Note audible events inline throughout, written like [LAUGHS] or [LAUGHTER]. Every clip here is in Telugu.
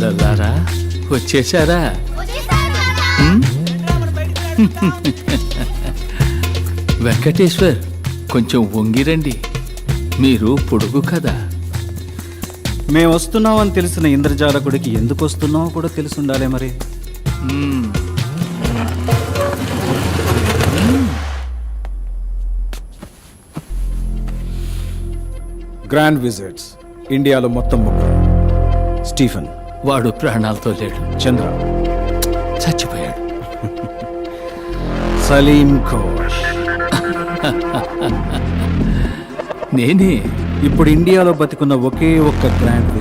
పిల్లలారా? వచ్చేసారా? వెంకటేశ్వర్ కొంచెం వంగిరండి. మీరు పొడుగు కదా. మేము వస్తున్నామని తెలిసిన ఇంద్రజాలకుడికి ఎందుకు వస్తున్నామో కూడా తెలిసి ఉండాలి మరి. గ్రాండ్ విజిట్స్ ఇండియాలో మొత్తం ముగ్గురు. స్టీఫెన్. వాడు ప్రాణాలతో లేడు. చంద్ర. చచ్చిపోయాడు. సలీం ఘోష్. నేనే. ఇప్పుడు ఇండియాలో బతికున్న ఒకే ఒక్క గ్రాండ్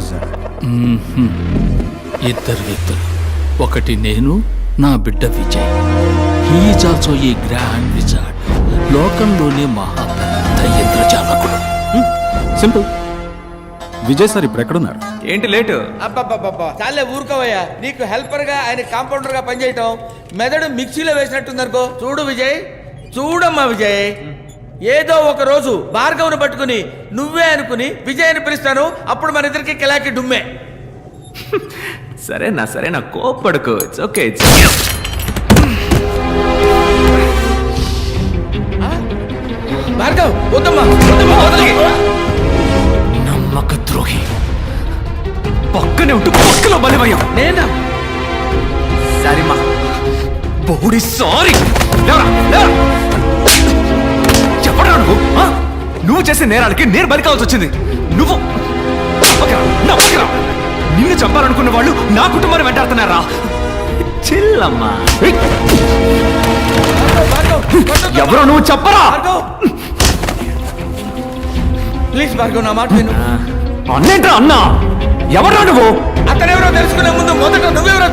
మ్మ్హ్మ్. ఇద్దరు వ్యక్తులు. ఒకటి నేను నా బిడ్డ విజయ్. హీఈస్ ఆల్సో ఈ గ్రాండ్ విజార్డ్. లోకంలోనే మహా పెద్ద ఇంద్రజాలకుడు సింపుల్. విజయ్ సార్ ఇప్పుడు ఎక్కడున్నారు? ఏంటి లేటు? అబ్బబ్బబ్బబ్బా. చాలే ఊరుకోవయ్యా. నీకు హెల్పర్గా ఆయన కాంపౌండర్గా పనిచేయటం మెదడు మిక్సీలో వేసినట్టుందనుకో. చూడు విజయ్ చూడమ్మా విజయ్. ఏదో ఒక రోజు భార్గవుని పట్టుకుని నువ్వే అనుకుని విజయ్ అని పిలుస్తాను. అప్పుడు మన ఇద్దరికి కిలాకి డుమ్మే. సరేనా సరేనా. కోప్పడుకో. ఇట్స్ ఓకే ఇట్స్ భార్గవ్ వద్దమ్మా వద్దమ్మా వదలకి. నమ్మక ద్రోహి. పక్కనే ఉంటూ పక్కలో బలివయ్యాం నేనా? సారీ. మా బౌడి సారీ చెప్పడా నువ్వు? నువ్వు చేసే నేరాలకి నేను బలి కావాల్సి వచ్చింది. నువ్వు. నిన్ను చంపాలనుకున్న వాళ్ళు నా కుటుంబాన్ని వెంటాడుతున్నారా? చిల్లమ్మా. ఎవరో నువ్వు చెప్పరా? ప్లీజ్ భార్గవ్ నా మాట విను. అన్నేంట్రా అన్నా? ఎవరా నువ్వు? అతనెవరో తెలుసుకునే ముందు మొదట నువ్వెవరో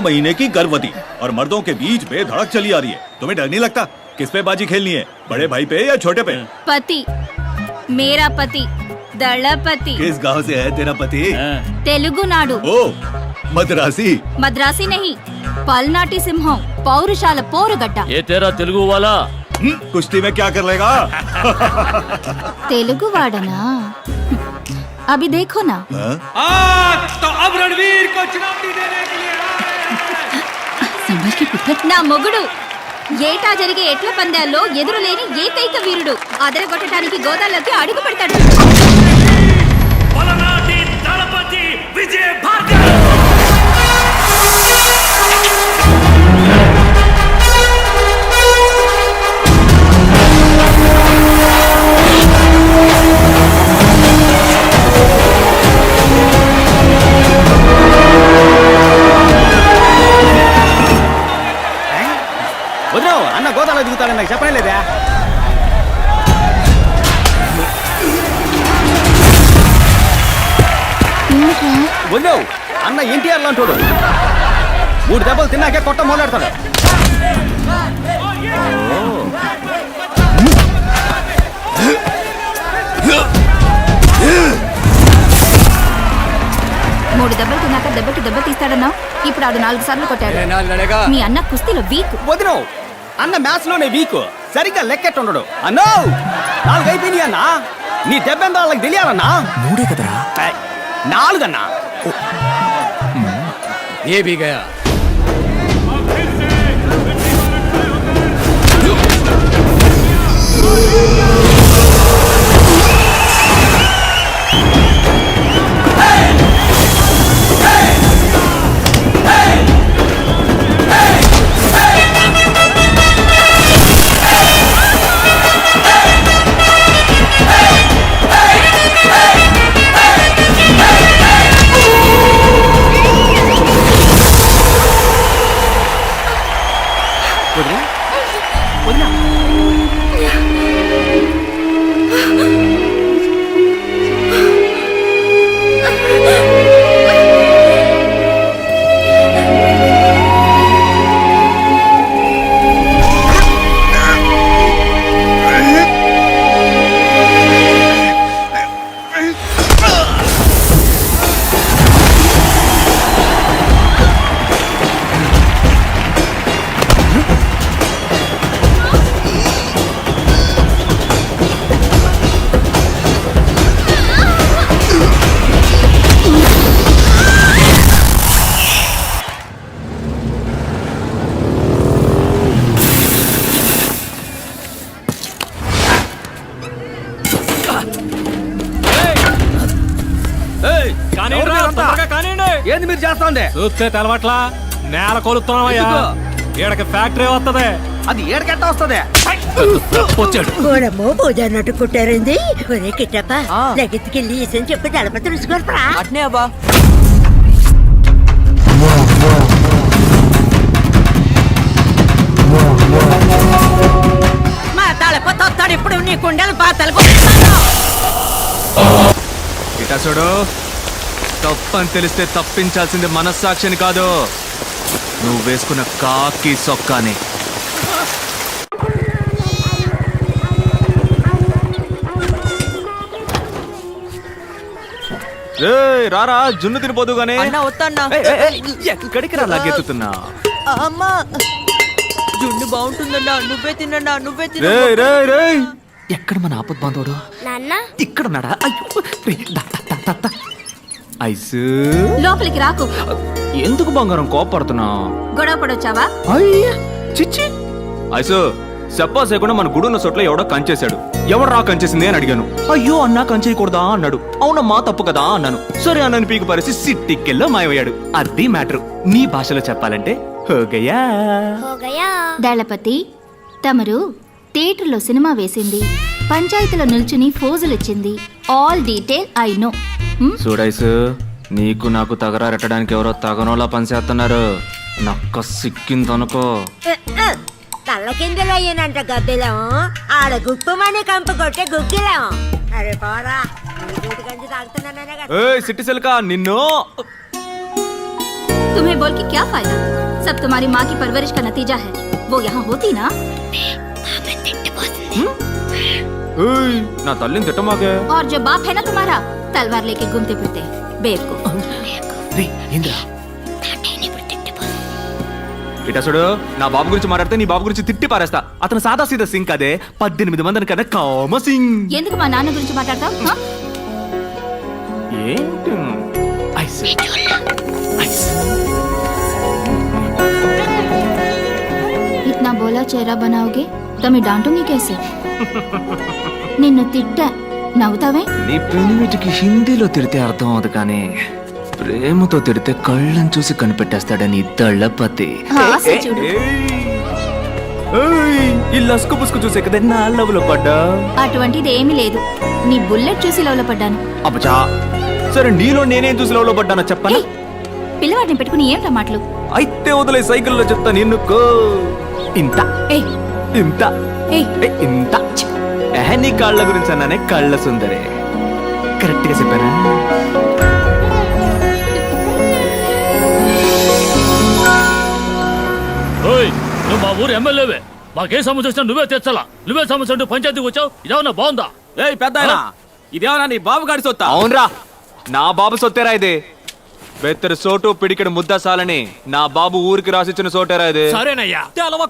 महीने की गर्भवती और मर्दों के बीच बेधड़क चली आ रही है। तुम्हें डर नहीं लगता? किस पे बाजी खेलनी है? बड़े भाई पे या छोटे पे? पति। मेरा पति। दलपति। किस गाँव से है तेरा पति? हाँ। तेलुगु नाडु। ओ मद्रासी। मद्रासी नहीं पलनाटी सिंहम पोर गड्ढा ये तेरा तेलुगु वाला। हम्म, कुश्ती में क्या कर लेगा? तेलुगु वाडना। अभी देखो ना। आ, तो अब रणवीर को चुनौती देने के लिए నా हाँ? నా మొగుడు. ఏటా జరిగే ఎట్ల పందాల్లో ఎదురులేని ఏకైక వీరుడు. అదరగొట్టడానికి గోదాలోకి అడుగు పెడతాడు. వదిలేవు అన్న గోదాలో దిగుతాడని నాకు చెప్పనే లేదా. వదిలేవు అన్న ఎన్టీఆర్ లాంటోడు మూడు దెబ్బలు తిన్నాకే కొట్ట మొదలెడతాడు. మూడు దెబ్బలు తిన్నాక దెబ్బకి దెబ్బ తీస్తాడన్నావు? ఇప్పుడు ఆడు నాలుగు సార్లు కొట్టాడు. మీ అన్న కుస్తీలో వీక్. వదిలేవు అన్న మ్యాథ్స్లోనే వీక్ సరిగ్గా లెక్కెట్టుండడు. అన్నో! నాలుగు అయిపోయినాయి అన్న. నీ దెబ్బెంత వాళ్ళకి తెలియాలన్నా. మూడే కదా నాలుగన్నా. ఏ బీగా Yeah! ఏంది మీరు చేస్తాండి? చూస్తే తెలవట్లా? నేల కొలుస్తున్నావయ్యా ఈడకి ఫ్యాక్టరీ వస్తుంది అది ఏడకెట్ట వస్తుంది? వచ్చాడు. గోడమ్మో పూజ అన్నట్టు కుట్టారింది ఒరే కిట్టప్ప లగెత్తుకెళ్ళి ఇసని చెప్పి దళపతి రుచుకోరా అట్నే అబ్బా. మా దళపతి వస్తాడు ఇప్పుడు నీ కుండలు పాతలు ఇటా చూడు. తప్పని తెలిస్తే తప్పించాల్సింది మనస్సాక్షిని కాదు. నువ్వు వేసుకున్న కాకి సొక్కాని. రారా జున్ను తినిపోదు గానీ. ఎక్కడికి రా లాగెత్తుతున్నా అమ్మా. జున్ను బాగుంటుందన్నా నువ్వే తినన్నా నువ్వే తిన రేయ్ రేయ్ రేయ్. ఎక్కడ మన ఆపద్ బాంధవుడు? ఇక్కడ ఉన్నాడా? అయ్యో. ఐసు. లోపలికి రాకు. ఎందుకు బంగారం కోపడుతున్నావు గొడవ పడొచ్చావా? అయ్యా చిచ్చి. ఐసు చెప్పా చేయకుండా మన గుడున్న చోట్ల ఎవడో కంచేశాడు. ఎవడు రా కంచేసింది అని అడిగాను. అయ్యో అన్నా కంచేయకూడదా అన్నాడు. అవునమ్మా తప్పు కదా అన్నాను. సరే అన్నని పీకు పరిసి సిట్టికెల్లో మాయమయ్యాడు. అది మ్యాటర్. నీ భాషలో చెప్పాలంటే హోగయా దళపతి తమరు థియేటర్లో సినిమా వేసింది. పంచాయతీలో నిల్చుని ఫోజులిచ్చింది. All detail I know. చూడైసు నీకు నాకు తగరారెట్టడానికి ఎవరో తగనోలా పనిచేస్తున్నారు నక్క సిక్కిందనుకో తల్ల కిందలు అయ్యానంట గద్దెలం ఆడ గుప్పమని కంపు కొట్టే గుగ్గిలం అరే పోరా నీ దూది గంజి తాగుతున్నాననే కదా. ఏయ్ సిట్టి సిల్కా నిన్ను तुम्हें बोल के क्या फायदा सब तुम्हारी माँ की परवरिश का नतीजा है वो यहाँ होती ना ఏయ్, నా తల్లిని తిట్టమాకే और जो बाप है ना तुम्हारा तलवार लेके घूमते फिरते हैं बेवकूफ ఇటసుడు నా బాబు గురించి మాట్లాడితే నీ బాబు గురించి తిట్టి పారేస్తా అతను సాదా సీదా సింగ్ అదే పద్దెనిమిది మందిని కన్నా కామ సింగ్ ఎందుకు మా నాన్న గురించి మాట్లాడతావు हाँ? ఏంటి ఐస్ ఐస్ इतना बोला चेहरा बनाओगे तो मैं डांटूंगी कैसे నిన్ను తిట్టా నవ్వుతావే? నీ పెనిమిటికి హిందీలో తిడితే అర్థం అవదు కానీ ప్రేమతో తిడితే కళ్ళని చూసి కనిపెట్టేస్తాడని దళ్ళపతి ఆశ చూడు. ఈ లస్కు పుస్కు చూసే కదా నా లవ్లో పడ్డా? అటువంటిది ఏమీ లేదు. నీ బుల్లెట్ చూసి లవ్లో పడ్డాను. అబ్బచా సరే నీలో నేనేం చూసి లవ్లో పడ్డానో చెప్పనా? ఏయ్, పిల్లవాడిని పెట్టుకుని ఏమిటా మాటలు? అయితే వదిలే సైకిల్లో చెప్తా నిన్నుకో ఇంత. ఏయ్ ఇంత. ఏయ్ ఏ, ఇంత. నీ కాళ్ళ గురించి అన్నానే కళ్ళ సుందరే. కరెక్ట్గా చెప్పానా? ఓయ్ నువ్వు మా ఊరు ఎమ్మెల్యేవే. మాకే సమస్య వచ్చినా నువ్వే తెచ్చలా. నువ్వే సమస్య అంటూ పంచాయతీకి వచ్చావు? ఇదేమన్నా బాగుందా? ఏయ్ పెద్ద ఇదేమన్నా నీ బాబు గాడి సొత్తా? అవునరా. నా బాబు సొత్తేరా ఇది. బెత్తరు సోటు పిడికెడు ముద్ద సాలని నా బాబు ఊరికి రాసిచ్చిన సోటేరా ఇది? సరేనయ్యా. తెలవ.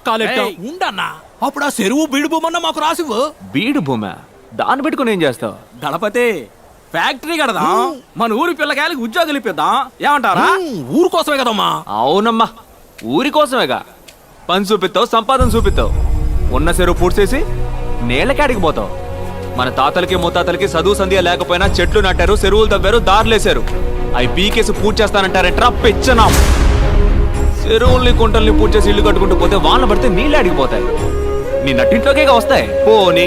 ఉండన్నా. అప్పుడు ఆ చెరువు బీడుబొమ్మన్న మాకు రాసివ్వు. బీడు భూమ? దాన్ని పెట్టుకుని ఏం చేస్తావు? దళపతి ఫ్యాక్టరీ కడదాం. మన ఊరి పిల్లకాయలకి ఉద్యోగాలు ఇప్పిద్దాం. ఏమంటారా? ఊరు కోసమే కదమ్మా. అవునమ్మా. ఊరి కోసమేగా. పని చూపిస్తావు సంపాదన చూపిస్తావు. ఉన్న చెరువు పూడ్చేసి నేలకాడికి పోతావు. మన తాతలకి ముత్తాతలకి చదువు సంధ్య లేకపోయినా చెట్లు నాటారు చెరువులు తవ్వారు దారులేశారు అవి పీకేసి పూజ చేస్తానంటారంటరా? పెచ్చనా. చెరువుల్ని కుంటల్ని పూజ చేసి ఇల్లు కట్టుకుంటూ పోతే వాన పడితే నీళ్ళు అడిగిపోతాయి. నీ నట్టింట్లోకే వస్తాయి. పోని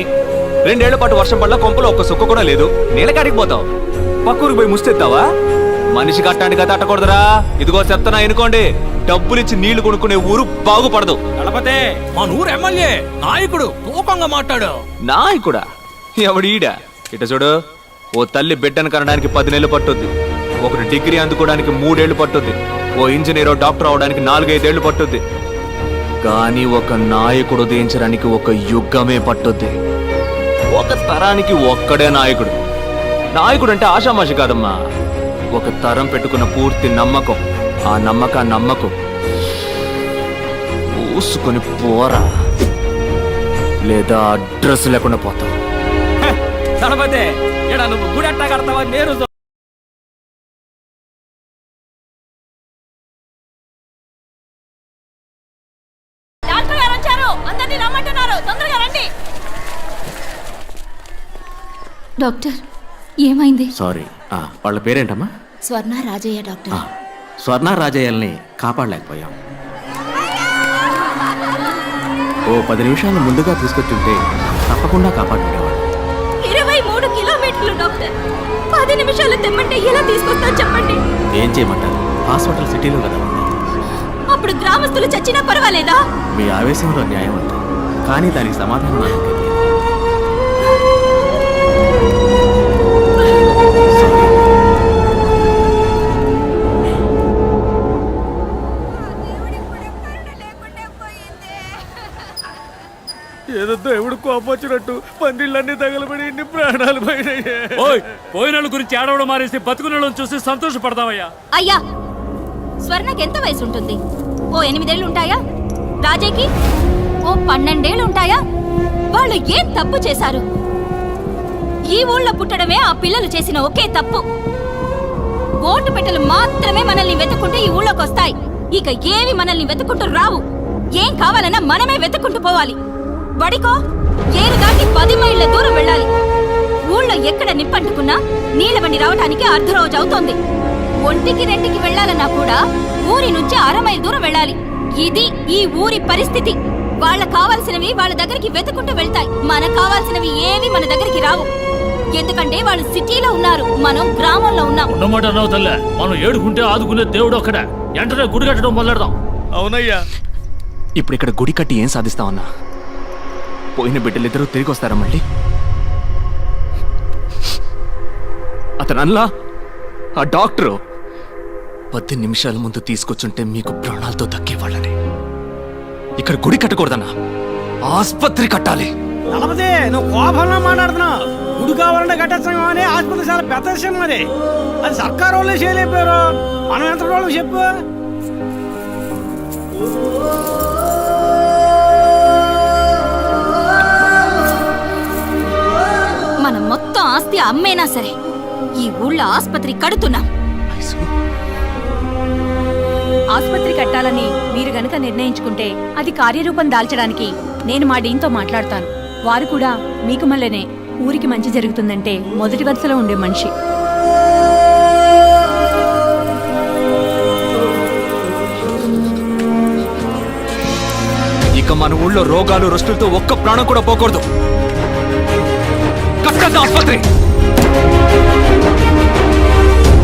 రెండేళ్ళ పాటు వర్షం పడ్డ కొంపలో ఒక్క సుక్క కూడా లేదు. నీళ్ళకాడికి పోతావు పక్కూరికి పోయి ముస్తెత్తావా? మనిషి కట్టానికి తట్టకూడదురా ఇదిగో చెప్తానా ఎనుకోండి. డబ్బులిచ్చి నీళ్ళు కొనుక్కునే ఊరు బాగుపడదు. దళపతి మన ఊరు ఎమ్మెల్యే నాయకుడు తూకంగా మాట్లాడు నాయకుడా? [LAUGHS] ఎవడీడా ఇట చూడు ఓ తల్లి బిడ్డను కనడానికి పది నెలలు పట్టుద్ది. ఒకటి డిగ్రీ అందుకోవడానికి మూడేళ్ళు పట్టుద్ది. ఓ ఇంజనీర్ డాక్టర్ అవడానికి నాలుగైదేళ్ళు పట్టుద్ది. కానీ ఒక నాయకుడు ఉదయించడానికి ఒక యుగమే పట్టుద్ది. ఒక తరానికి ఒక్కడే నాయకుడు. నాయకుడు అంటే ఆషామాషి కాదమ్మా. ఒక తరం పెట్టుకున్న పూర్తి నమ్మకం. ఆ నమ్మక నమ్మకం. పూసుకొని పోరా. లేదా అడ్రస్ లేకుండా పోతావు. దళపతి ఇక్కడ నువ్వు గుడి ఎట్టా కడతావా నేను డాక్టర్ ఏమైంది? సారీ. ఆ, వాళ్ళ పేరేంటమ్మా? స్వర్ణ రాజయ్య డాక్టర్. స్వర్ణ రాజయ్యల్ని కాపాడలేకపోయాం. ఓ పది నిమిషాలు ముందుగా తీసుకొచ్చుంటే తప్పకుండా కాపాడుకునేవాడు ఇరవై మూడు కిలోమీటర్లు డాక్టర్. పది నిమిషాలు తెమ్మంటే ఎలా తీసుకొస్తా చెప్పండి? ఏం చేయమంటారు? హాస్పిటల్ సిటీలో కదా అప్పుడు గ్రామస్తులు చచ్చినా పర్వాలేదా? మీ ఆవేశంలో న్యాయం అంటారు కానీ దానికి సమాధానం ఏదో దేవుడు కోపం వచ్చినట్టు పందిళ్ళన్నీ తగలబడి ఇన్ని ప్రాణాలు పోయినాయి. ఓయ్ పోయిన గురించి ఆడవడం మారేసి బతుకున్న చూసి సంతోషపడతావయ్యా. అయ్యా స్వర్ణకి ఎంత వయసు ఉంటుంది? ఓ ఎనిమిదేళ్ళు ఉంటాయా? రాజేకి? ఓ పన్నెండేళ్ళు ఉంటాయా? వాళ్ళు ఏం తప్పు చేశారు? ఈ ఊళ్ళో పుట్టడమే ఆ పిల్లలు చేసిన ఒకే తప్పు. ఓటు పెట్టెలు మాత్రమే మనల్ని వెతుక్కుంటూ ఈ ఊళ్ళోకి వస్తాయి. ఇక ఏవి మనల్ని వెతుక్కుంటూ రావు. ఏం కావాలన్నా మనమే వెతుక్కుంటూ పోవాలి. బడికో ఏరు దాటి పది మైళ్ళ దూరం వెళ్ళాలి. ఊళ్ళో ఎక్కడ నిప్పంటుకున్నా నీళ్ళ బండి రావటానికి అర్ధ రోజు అవుతోంది. ఒంటికి రెంటికి వెళ్ళాలన్నా కూడా ఊరి నుంచి అర మైల్ దూరం వెళ్ళాలి. ఇది ఈ ఊరి పరిస్థితి. వాళ్ళ కావాల్సినవి వాళ్ళ దగ్గరికి వెతుకుంటూ వెళ్తాయి. మనకు కావాల్సినవి ఏవి మన దగ్గరికి రావు. ఎందుకంటే వాళ్ళు సిటీలో ఉన్నారు. మనం గ్రామంలో ఉన్నాం. ఉన్నమాట అన్నావు తల్లే. మనం ఏడుకుంటే ఆదుకునే దేవుడు ఒక్కడే. వెంటనే గుడి కట్టడం మొదలెడదాం. అవునయ్యా. ఇప్పుడు ఇక్కడ గుడి కట్టి ఏం సాధిస్తామన్నా పోయిన బిడ్డలిద్దరూ తిరిగి వస్తారా మళ్ళీ? అతను అన్లా? ఆ డాక్టరు? పది నిమిషాల ముందు తీసుకొచ్చుంటే మీకు ప్రాణాలతో దక్కేవాళ్ళని. ఇక్కడ గుడి కట్టకూడదన్నా. ఆస్పత్రి కట్టాలి. నలభదే నువ్వు కోపంలో మాట్లాడుతున్నావు గుడి కావాలంటే కట్టేస్తాం అని ఆసుపత్రి చాలా పెద్ద విషయం మరి. అది సర్కారు వాళ్ళే చేయలేకపోయారు. మనం ఎంత వాళ్ళు చెప్పు? ఆస్తి అమ్మేనా సరే? ఈ ఊళ్ళో ఆస్పత్రి కడుతున్నాం. ఆసుపత్రి కట్టాలని మీరు గనక నిర్ణయించుకుంటే అది కార్యరూపం దాల్చడానికి నేను మా డీన్తో మాట్లాడతాను. వారు కూడా మీకు మళ్ళనే ఊరికి మంచి జరుగుతుందంటే మొదటి వరుసలో ఉండే మనిషి. ఇక మన ఊళ్ళో రోగాలు రుష్టులతో ఒక్క ప్రాణం కూడా పోకూడదు. ఆస్పత్రి!